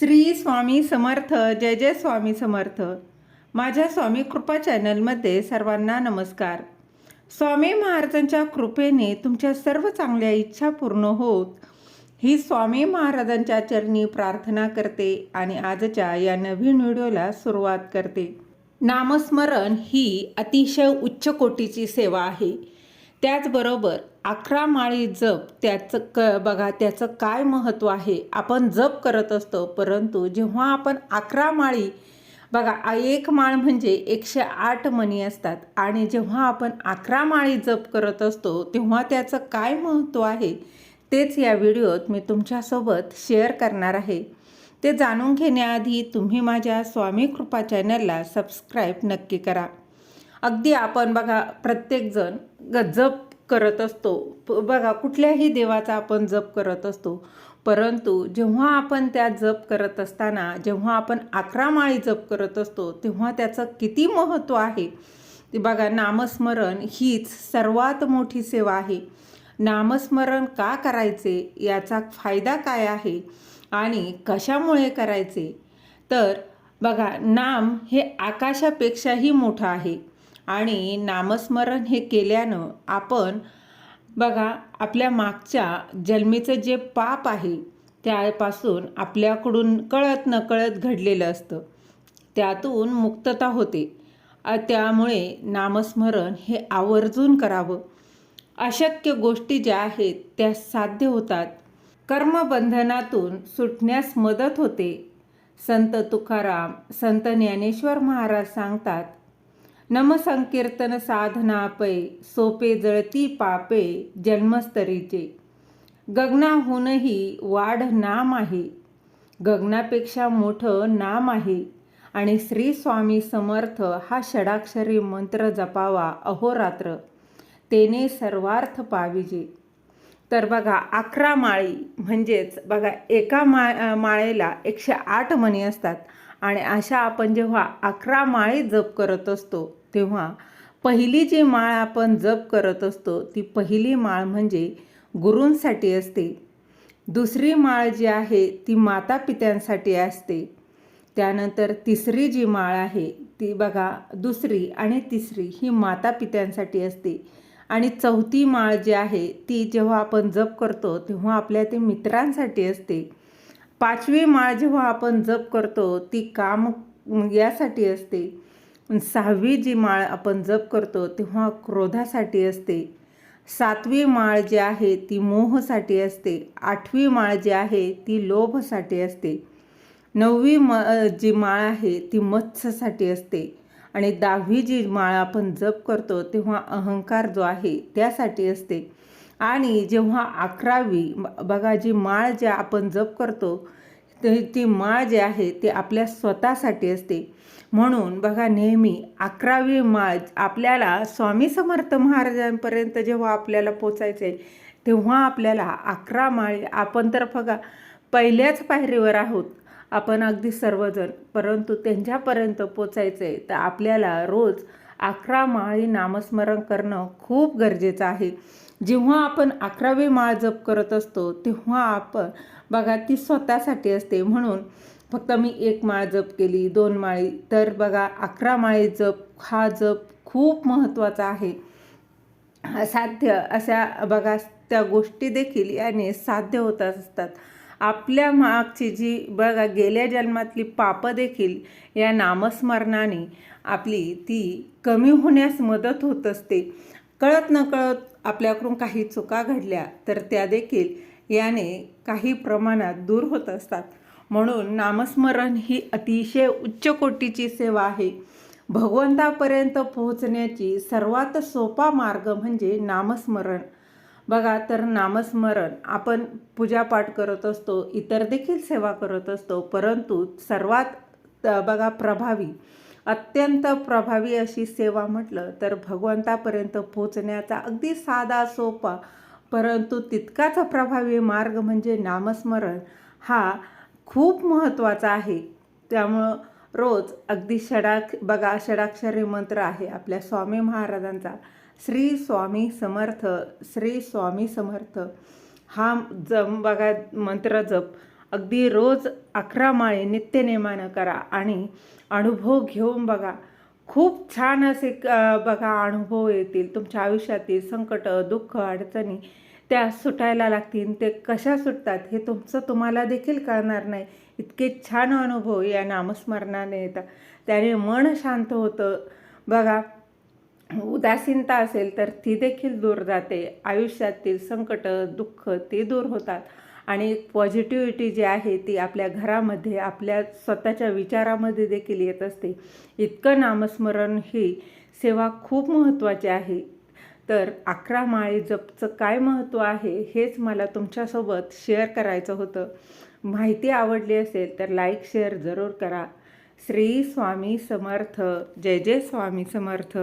श्री स्वामी समर्थ जय जय स्वामी समर्थ. माझ्या स्वामी कृपा चॅनलमध्ये सर्वांना नमस्कार. स्वामी महाराजांच्या कृपेने तुमच्या सर्व चांगल्या इच्छा पूर्ण होत ही स्वामी महाराजांच्या चरणी प्रार्थना करते आणि आजच्या या नवीन व्हिडिओला सुरुवात करते. नामस्मरण ही अतिशय उच्च कोटीची सेवा आहे. त्याचबरोबर अकरा माळी जप त्याचं क बघा त्याचं काय महत्त्व आहे? आपण जप करत असतो परंतु जेव्हा आपण अकरा माळी बघा एक माळ म्हणजे एकशे आठ मणी असतात आणि जेव्हा आपण अकरा माळी जप करत असतो तेव्हा त्याचं काय महत्त्व आहे? तेच या व्हिडिओत मी तुमच्यासोबत शेअर करणार आहे. ते जाणून घेण्याआधी तुम्ही माझ्या स्वामी कृपा चॅनलला सबस्क्राईब नक्की करा. अगदी आपण बघा प्रत्येकजण ग जप करत असतो. प- बघा कुठल्याही देवाचा आपण जप करत असतो. परंतु जेव्हा आपण त्या जप करत असताना जेव्हा आपण अकरा माळी जप करत असतो तेव्हा त्याचं किती महत्त्व आहे? ते बघा नामस्मरण हीच सर्वात मोठी सेवा आहे. नामस्मरण का करायचे? याचा फायदा काय आहे? आणि कशामुळे करायचे? तर बघा नाम हे आकाशापेक्षाही मोठं आहे. आणि नामस्मरण हे केल्यानं आपण बघा आपल्या मागच्या जन्मीचं जे पाप आहे त्यापासून आपल्याकडून कळत नकळत घडलेलं असतं. त्यातून मुक्तता होते. त्यामुळे नामस्मरण हे आवर्जून करावं. अशक्य गोष्टी ज्या आहेत त्या साध्य होतात. कर्मबंधनातून सुटण्यास मदत होते. संत तुकाराम संत ज्ञानेश्वर महाराज सांगतात नमसंकीर्तन साधना पै सोपे जळती पापे जन्मस्तरीचे. गगनाहूनही वाढ नाम आहे. गगनापेक्षा मोठं नाम आहे आणि श्री स्वामी समर्थ हा षडाक्षरी मंत्र जपावा अहोरात्र. तेने सर्वार्थ पाविजे. तर बघा अकरा माळी म्हणजेच बघा एका मा माळेला एकशे आठ मणी असतात आणि अशा आपण जेव्हा अकरा माळी जप करत असतो तेव्हा पहिली जी माळ आपण जप करत असतो ती पहिली माळ म्हणजे गुरूंसाठी असते. दुसरी माळ जी आहे ती माता पित्यांसाठी असते. त्यानंतर तिसरी जी माळ आहे ती बघा दुसरी आणि तिसरी ही माता पित्यांसाठी असते. आणि चौथी माळ जी आहे ती जेव्हा आपण जप करतो तेव्हा आपल्या ते मित्रांसाठी असते. पाचवी माळ जेव्हा आपण जप करतो ती काम यासाठी असते. सहावी जी माळ आपण जप करतो तेव्हा क्रोधासाठी असते. सातवी माळ जी आहे ती मोहसाठी असते. आठवी माळ जी आहे ती लोभसाठी असते. नववी म जी माळ आहे ती मत्स्यसाठी असते. आणि दहावी जी माळ आपण जप करतो तेव्हा अहंकार जो आहे त्यासाठी असते. आणि जेव्हा अकरावी बघा जी माळ ज्या आपण जप करतो ती ती माळ जी आहे ती आपल्या स्वतःसाठी असते. म्हणून बघा नेहमी अकरावी माळ आपल्याला स्वामी समर्थ महाराजांपर्यंत जेव्हा आपल्याला पोचायचं आहे तेव्हा आपल्याला अकरा माळी आपण तर बघा पहिल्याच पायरीवर आहोत. आपण अगदी सर्वजण परंतु त्यांच्यापर्यंत पोचायचं आहे तर आपल्याला रोज अकरा माळी नामस्मरण करणं खूप गरजेचं आहे. जेव्हा आपण अकरावी माळ जप करत असतो तेव्हा आपण बघा ती स्वतःसाठी असते. म्हणून फक्त मी एक माळ जप केली दोन माळी. तर बघा अकरा माळी जप हा जप खूप महत्त्वाचा आहे. साध्य अशा बघा त्या गोष्टी देखील याने साध्य होत असतात. आपल्या मागची जी बघा गेल्या जन्मातली पापं देखील या नामस्मरणाने आपली ती कमी होण्यास मदत होत असते. कळत न कळत आपल्याकडून काही चुका घडल्या तर त्या देखील याने काही प्रमाणात दूर होत असतात. म्हणून नामस्मरण ही अतिशय उच्च कोटीची सेवा आहे. भगवंतापर्यंत पोहोचण्याची सर्वात सोपा मार्ग म्हणजे नामस्मरण. बघा तर नामस्मरण आपण पूजापाठ करत असतो इतर देखील सेवा करत असतो परंतु सर्वात बघा प्रभावी अत्यंत प्रभावी अशी सेवा म्हटलं तर भगवंतापर्यंत पोचण्याचा अगदी साधा सोपा परंतु तितकाच प्रभावी मार्ग म्हणजे नामस्मरण हा खूप महत्त्वाचा आहे. त्यामुळं रोज अगदी षडाक बघा षडाक्षरी मंत्र आहे आपल्या स्वामी महाराजांचा. श्री स्वामी समर्थ श्री स्वामी समर्थ. हा जम बघा मंत्र जप. अगदी रोज अकरा माळे नित्यनेमानं करा आणि अनुभव घेऊन बघा. खूप छान असे क- बघा अनुभव येतील. तुमच्या आयुष्यातील संकट दुःख अडचणी त्या सुटायला लागतील. ते कशा सुटतात हे तुमचं तुम्हाला देखील कळणार नाही. इतके छान अनुभव या नामस्मरणाने येतात. त्याने मन शांत होतं. बघा उदासीनता असेल तर ती देखील दूर जाते. आयुष्यातील संकट दुःख ते दूर होतात. आणि पॉझिटिव्हिटी जी आहे ती आपल्या घरामध्ये आपल्या स्वतःच्या विचारामध्ये देखील येत असते. इतकं नामस्मरण ही सेवा खूप महत्त्वाची आहे. तर अकरा माळी जपचं काय महत्त्व आहे हेच मला तुमच्यासोबत शेअर करायचं होतं. माहिती आवडली असेल तर लाईक शेअर जरूर करा. श्री स्वामी समर्थ. जय जय स्वामी समर्थ.